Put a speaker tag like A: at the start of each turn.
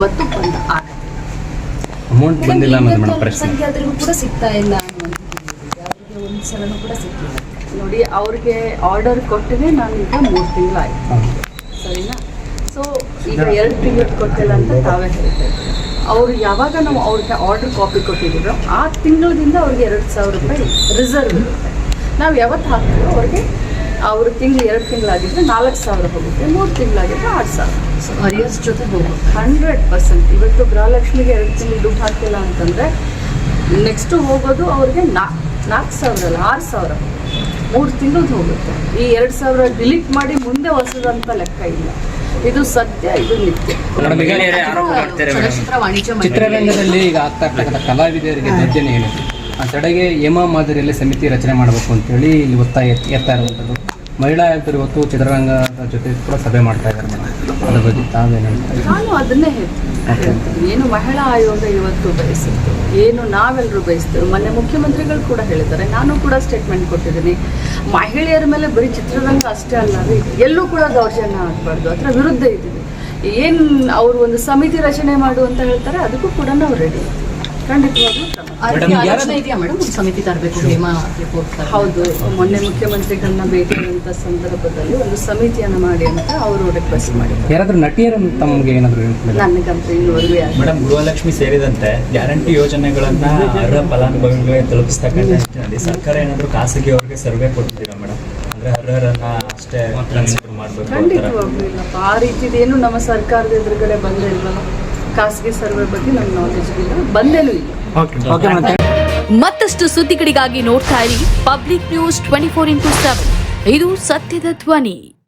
A: ಮತ್ತು ಬಂದ ಆಗತ್ತೆ
B: ಅಮೌಂಟ್ ಬಂದಿಲ್ಲ ಅನ್ನೋದು ಮೇಡಮ್ ಪ್ರಶ್ನೆ.
A: ಸಂಖ್ಯಾತರಿಗೂ ಕೂಡ ಸಿಗ್ತಾ ಇಲ್ಲ ಅನ್ನುವಂಥದ್ದು ಅವರಿಗೆ ಒಂದು ಸಲನೂ ಕೂಡ ಸಿಕ್ಕಿಲ್ಲ ನೋಡಿ ಅವ್ರಿಗೆ ಆರ್ಡರ್ ಕೊಟ್ಟಿದೆ ನಾನು ಈಗ ಮೂರು ತಿಂಗಳು
B: ಆಯ್ತು
A: ಸರಿನಾ? ಸೊ ಈಗ ಎರಡು ತಿಂಗಳು ಕೊಟ್ಟಿಲ್ಲ ಅಂತ ತಾವೇ ಹೇಳ್ತಾ ಇದ್ದೀವಿ ಅವ್ರು ಯಾವಾಗ ನಾವು ಅವ್ರಿಗೆ ಆರ್ಡರ್ ಕಾಪಿ ಕೊಟ್ಟಿದ್ದೀರೋ ಆ ತಿಂಗಳಿಂದ ಅವ್ರಿಗೆ ಎರಡು ಸಾವಿರ ರೂಪಾಯಿ ರಿಸರ್ವ್ ಇರುತ್ತೆ. ನಾವು ಯಾವತ್ತು ಹಾಕ್ತೀವೋ ಅವ್ರಿಗೆ ಅವ್ರ ತಿಂಗಳು ಎರಡು ತಿಂಗಳಾಗಿದ್ರೆ ನಾಲ್ಕು ಸಾವಿರ ಹೋಗುತ್ತೆ ಮೂರು ತಿಂಗಳಾಗಿದ್ರೆ ಆರು ಸಾವಿರ.
C: ಸೊ ಅರಿಯರ್ಸ್ ಜೊತೆ ಹೋಗುತ್ತೆ
A: ಹಂಡ್ರೆಡ್ ಪರ್ಸೆಂಟ್ ಇವತ್ತು ಗೃಹಲಕ್ಷ್ಮಿಗೆ ಎರಡು ತಿಂಗಳು ದುಡ್ಡು ಹಾಕಿಲ್ಲ ಅಂತಂದರೆ ನೆಕ್ಸ್ಟು ಹೋಗೋದು ಅವ್ರಿಗೆ ನಾ ನಾಲ್ಕು ಸಾವಿರ ಅಲ್ಲ ಆರು ಸಾವಿರ. ಮೂರು ತಿಂಗಳದ್ದು ಹೋಗುತ್ತೆ. ಈ ಎರಡು ಸಾವಿರ ಡಿಲೀಟ್ ಮಾಡಿ ಮುಂದೆ ಹೊಸದಂತ ಲೆಕ್ಕ ಇಲ್ಲ. ಇದು ಸತ್ಯ ಇದು ನಿತ್ಯ.
C: ಚಲನಚಿತ್ರ ವಾಣಿಜ್ಯ
B: ಚಿತ್ರರಂಗದಲ್ಲಿ ಈಗ ಆಗ್ತಾ ಇರ್ತಕ್ಕಂಥ ಕಲಾವಿದರಿಗೆ ದರ್ಜನೆ ಏನಿದೆ ತಡೆಗೆ ಯಮ ಮಾದರಿಯಲ್ಲಿ ಸಮಿತಿ ರಚನೆ ಮಾಡಬೇಕು ಅಂತೇಳಿ ಇಲ್ಲಿ ಒತ್ತಾಯ ಎತ್- ಎತ್ತಾ ಇರುವಂಥದ್ದು. ಮಹಿಳಾ ಆಯುಕ್ತರು ಇವತ್ತು ಚಿತ್ರರಂಗದ ಜೊತೆ ಕೂಡ ಸಭೆ ಮಾಡ್ತಾ ಇದ್ದಾರೆ ಅದರ ಅದ್ರ ಬಗ್ಗೆ ತಾವೇನು
A: ನಾನು ಅದನ್ನೇ ಹೇಳ್ತೀನಿ. ಹೇಳ್ತೀನಿ. ಏನು ಮಹಿಳಾ ಆಯೋಗ ಇವತ್ತು ಬಯಸಿತ್ತು ಏನು ನಾವೆಲ್ಲರೂ ಬಯಸ್ತೇವೆ ಮೊನ್ನೆ ಮುಖ್ಯಮಂತ್ರಿಗಳು ಕೂಡ ಹೇಳಿದ್ದಾರೆ. ನಾನು ಕೂಡ ಸ್ಟೇಟ್ಮೆಂಟ್ ಕೊಟ್ಟಿದ್ದೀನಿ. ಮಹಿಳೆಯರ ಮೇಲೆ ಬರೀ ಚಿತ್ರರಂಗ ಅಷ್ಟೇ ಅಲ್ಲ ರೀ ಎಲ್ಲೂ ಕೂಡ ದೌರ್ಜನ್ಯ ಆಗಬಾರ್ದು. ಅದರ ವಿರುದ್ಧ ಇದ್ದೀವಿ. ಏನು ಅವರು ಒಂದು ಸಮಿತಿ ರಚನೆ ಮಾಡು ಅಂತ ಹೇಳ್ತಾರೆ ಅದಕ್ಕೂ ಕೂಡ ನಾವು ರೆಡಿ
C: ಸಮಿತಿ ತರಬೇಕು
A: ಹೌದು ಮೊನ್ನೆ ಮುಖ್ಯಮಂತ್ರಿಗಳನ್ನ ಭೇಟಿಯಾದಂಥ ಸಂದರ್ಭದಲ್ಲಿ ಒಂದು ಸಮಿತಿಯನ್ನು ಮಾಡಿ ಅಂತ ಅವರು ರಿಕ್ವೆಸ್ಟ್ ಮಾಡಿದ್ದಾರೆ
B: ಯಾರಾದ್ರೂ ನಟಿಯರು ತಮಗೆ ಏನಾದರೂ ನನ್ನ
A: ನನಗಂತೂ ಇನ್ನುವರೆಗೂ
D: ಮೇಡಮ್ ಗೃಹಲಕ್ಷ್ಮಿ ಸೇರಿದಂತೆ ಗ್ಯಾರಂಟಿ ಯೋಜನೆಗಳನ್ನ ಅರ್ಹ ಫಲಾನುಭವಿಗಳಿಗೆ ತಲುಪಿಸ್ತಕ್ಕಂಥ ನಿಟ್ಟಿನಲ್ಲಿ ಸರ್ಕಾರ ಏನಾದರೂ ಖಾಸಗಿಯವರಿಗೆ ಸರ್ವೆ ಕೊಡ್ತೀರಾ ಮೇಡಮ್ ಅಂದ್ರೆ ಅರ್ಹರನ್ನ ಅಷ್ಟೇ ಕನ್ಸಿಡರ್ ಮಾಡಬೇಕು
A: ಖಂಡಿತವಾಗ್ಲೂ ಇಲ್ಲಪ್ಪ. ಆ ರೀತಿದೇನು ನಮ್ಮ ಸರ್ಕಾರದ ಎದುರುಗಡೆ ಬಂದೇ ಇಲ್ವಲ್ಲ ಖಾಸಗಿ ಸರ್ವೆ ಬಗ್ಗೆ ನಮ್ಮ ನಾಲೆಜ್ ಇಲ್ಲ. ಬಂದೇನೂ ಇಲ್ಲ.
E: ಮತ್ತಷ್ಟು ಸುದ್ದಿಗಳಿಗಾಗಿ ನೋಡ್ತಾ ಇರಿ public news twenty four into seven ಇದು ಸತ್ಯದ ಧ್ವನಿ.